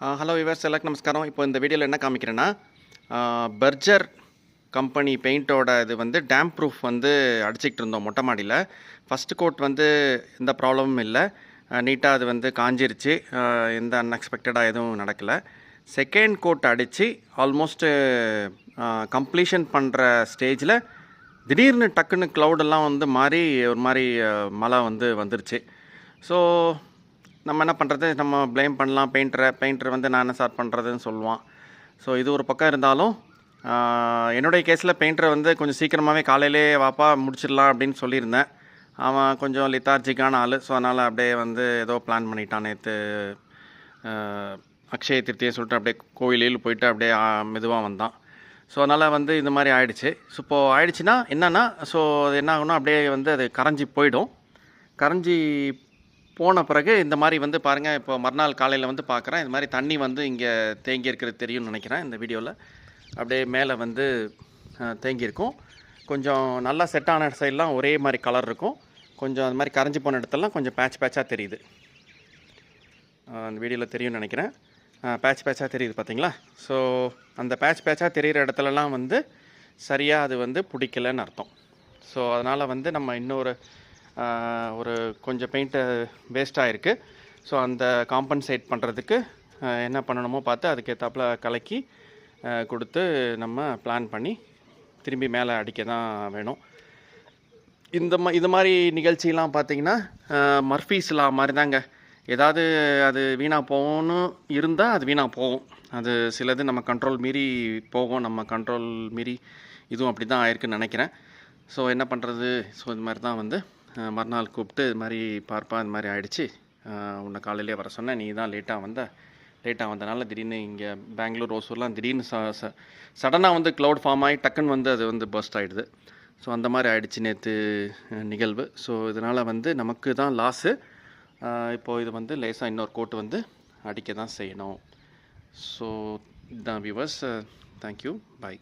Hello viewers எல்லாருக்கும் நமஸ்காரம். இப்போ இந்த வீடியோவில் என்ன காமிக்கிறேன்னா பர்ஜர் கம்பெனி பெயிண்ட்டோட இது வந்து டேம் ப்ரூஃப் வந்து அடிச்சிக்கிட்டு இருந்தோம் மொட்டை மாடியில். ஃபஸ்ட்டு கோட் வந்து எந்த ப்ராப்ளமும் இல்லை. நீட்டாக அது வந்து காஞ்சிருச்சு. எந்த அன்எக்ஸ்பெக்டடாக எதுவும் நடக்கலை. செகண்ட் கோட் அடித்து ஆல்மோஸ்ட்டு கம்ப்ளீஷன் பண்ணுற ஸ்டேஜில் திடீர்னு டக்குன்னு க்ளவுடெல்லாம் வந்து மாறி ஒரு மாதிரி மழை வந்து வந்துருச்சு. ஸோ நம்ம என்ன பண்ணுறது நம்ம ப்ளேம் பண்ணலாம். பெயிண்டரை பெயிண்டர் வந்து நான் என்ன சார் பண்ணுறதுன்னு சொல்லுவான். ஸோ இது ஒரு பக்கம் இருந்தாலும் என்னுடைய கேஸில் பெயிண்டரை வந்து கொஞ்சம் சீக்கிரமாகவே காலையிலே வாப்பா முடிச்சிடலாம் அப்படின்னு சொல்லியிருந்தேன். அவன் கொஞ்சம் லித்தார்ஜிக்கான ஆள். ஸோ அதனால் அப்படியே வந்து ஏதோ பிளான் பண்ணிட்டான் நேற்று அக்ஷய திருத்தியை சொல்லிட்டு அப்படியே கோயிலில் போயிட்டு அப்படியே மெதுவாக வந்தான். ஸோ அதனால் வந்து இந்த மாதிரி ஆயிடுச்சு. ஸோ இப்போது ஆயிடுச்சுன்னா என்னென்னா ஸோ அது என்ன ஆகும்னா அப்படியே வந்து அது கரைஞ்சி போயிடும். கரைஞ்சி போன பிறகு இந்த மாதிரி வந்து பாருங்கள் இப்போ மறுநாள் காலையில் வந்து பார்க்குறேன் இந்த மாதிரி தண்ணி வந்து இங்கே தேங்கி இருக்கிறது தெரியும்னு நினைக்கிறேன் இந்த வீடியோவில் அப்படியே மேலே வந்து தேங்கியிருக்கும். கொஞ்சம் நல்லா செட் ஆன சைட்லாம் ஒரே மாதிரி கலர் இருக்கும். கொஞ்சம் அந்த மாதிரி கரைஞ்சி போன இடத்துலலாம் கொஞ்சம் பேட்ச் பேட்சாக தெரியுது. அந்த வீடியோவில் தெரியும்னு நினைக்கிறேன். பேட்ச் பேட்சாக தெரியுது பார்த்தீங்களா ஸோ அந்த பேட்ச் பேட்சாக தெரிகிற இடத்துலலாம் வந்து சரியாக அது வந்து பிடிக்கலன்னு அர்த்தம். ஸோ அதனால் வந்து நம்ம இன்னொரு ஒரு கொஞ்சம் பெயிண்ட்டு வேஸ்ட்டாக இருக்குது ஸோ அந்த காம்பன்சேட் பண்ணுறதுக்கு என்ன பண்ணணுமோ பார்த்து அதுக்கேற்றாப்புல கலக்கி கொடுத்து நம்ம பிளான் பண்ணி திரும்பி மேலே அடிக்க தான் வேணும். இந்த மா இது மாதிரி நிகழ்ச்சியெலாம் பார்த்தீங்கன்னா மர்ஃபீஸ்லா மாதிரி தாங்க ஏதாவது அது வீணாக போகணும் இருந்தால் அது வீணாக போகும். அது சிலது நம்ம கண்ட்ரோல் மீறி போகும். நம்ம கண்ட்ரோல் மீறி இதுவும் அப்படி தான் ஆயிருக்குன்னு நினைக்கிறேன். ஸோ என்ன பண்ணுறது ஸோ இது மாதிரி தான் வந்து மறுநாள் கூப்பிட்டு இது மாதிரி பார்ப்பா இது மாதிரி ஆயிடுச்சு. உன்னை காலையிலே வர சொன்னேன். நீ தான் லேட்டாக வந்த. லேட்டாக வந்தனால திடீர்னு இங்கே பெங்களூர் ஓசூர்லாம் திடீர்னு ச ச சடனாக வந்து க்ளவுட் ஃபார்ம் ஆகி டக்குன்னு வந்து அது வந்து பர்ஸ்ட் ஆகிடுது ஸோ அந்த மாதிரி ஆயிடுச்சு நேற்று நிகழ்வு. ஸோ இதனால் வந்து நமக்கு தான் லாஸு இப்போது இது வந்து லேசாக இன்னொரு கோட்டு வந்து அடிக்க தான் செய்யணும் ஸோ இதுதான் வியூவர்ஸ் தேங்க்யூ பாய்